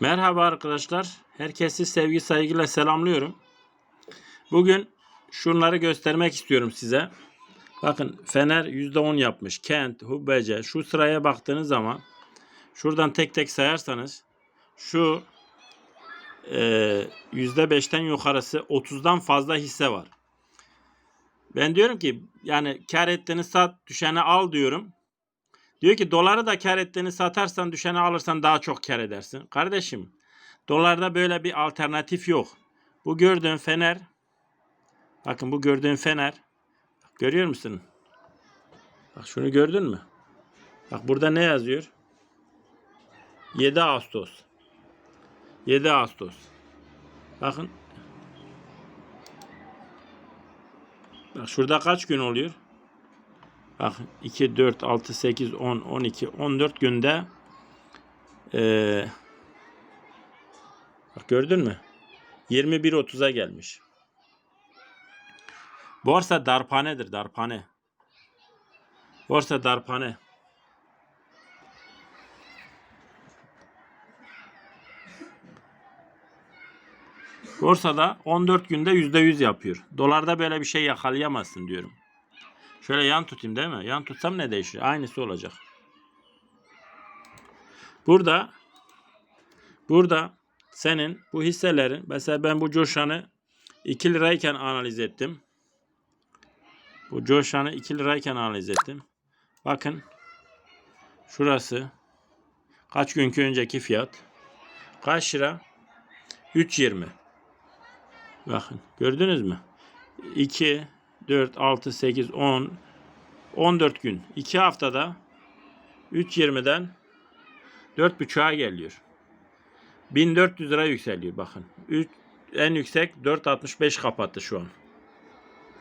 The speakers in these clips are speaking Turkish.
Merhaba arkadaşlar. Herkesi sevgi saygıyla selamlıyorum. Bugün şunları göstermek istiyorum size. Bakın Fener %10 yapmış. Kent, Hubbece. Şu sıraya baktığınız zaman şuradan tek tek sayarsanız şu e, %5'ten yukarısı 30'dan fazla hisse var. Ben diyorum ki yani kar ettiğini sat düşeni al diyorum. Diyor ki doları da kar ettiğini satarsan düşeni alırsan daha çok kar edersin. Kardeşim dolarda böyle bir alternatif yok. Bu gördüğün fener bakın bu gördüğün fener görüyor musun? Bak şunu gördün mü? Bak burada ne yazıyor? 7 Ağustos. 7 Ağustos. Bakın. Bak şurada kaç gün oluyor? Bak 2, 4, 6, 8, 10, 12, 14 günde eee bak gördün mü? 21.30'a gelmiş. Borsa darpanedir darpane. Borsa darpane. Borsada 14 günde %100 yapıyor. Dolarda böyle bir şey yakalayamazsın diyorum. Şöyle yan tutayım değil mi? Yan tutsam ne değişir? Aynısı olacak. Burada burada senin bu hisselerin mesela ben bu Coşan'ı 2 lirayken analiz ettim. Bu Coşan'ı 2 lirayken analiz ettim. Bakın şurası kaç günkü önceki fiyat kaç lira? 3.20 Bakın gördünüz mü? 2 4, 6, 8, 10, 14 gün. 2 haftada 3.20'den 4.5'a geliyor. 1400 lira yükseliyor bakın. 3, en yüksek 4.65 kapattı şu an.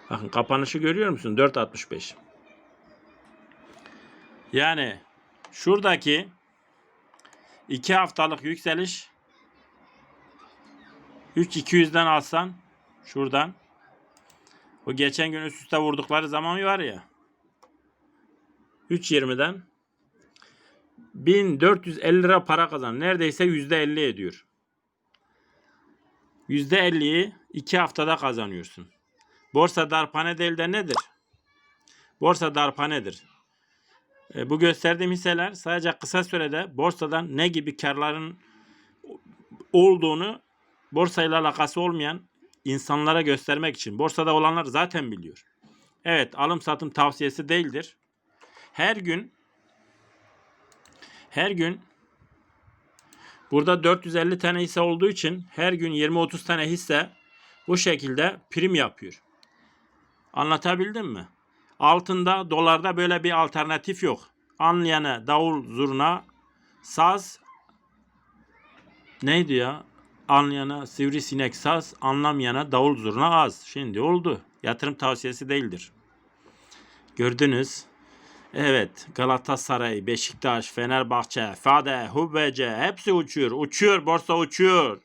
Bakın kapanışı görüyor musun? 4.65. Yani şuradaki 2 haftalık yükseliş 3.200'den alsan şuradan o geçen gün üst üste vurdukları zaman var ya. 3.20'den 1450 lira para kazan. Neredeyse %50 ediyor. %50'yi 2 haftada kazanıyorsun. Borsa darpane değil de nedir? Borsa darpanedir. E, bu gösterdiğim hisseler sadece kısa sürede borsadan ne gibi karların olduğunu borsayla alakası olmayan insanlara göstermek için. Borsada olanlar zaten biliyor. Evet alım satım tavsiyesi değildir. Her gün her gün burada 450 tane hisse olduğu için her gün 20-30 tane hisse bu şekilde prim yapıyor. Anlatabildim mi? Altında, dolarda böyle bir alternatif yok. Anlayana davul zurna, saz neydi ya? Anlayana sivrisinek saz, anlamayana davul zurna az. Şimdi oldu. Yatırım tavsiyesi değildir. Gördünüz. Evet Galatasaray, Beşiktaş, Fenerbahçe, Fade, Hubbece hepsi uçuyor. Uçuyor borsa uçuyor.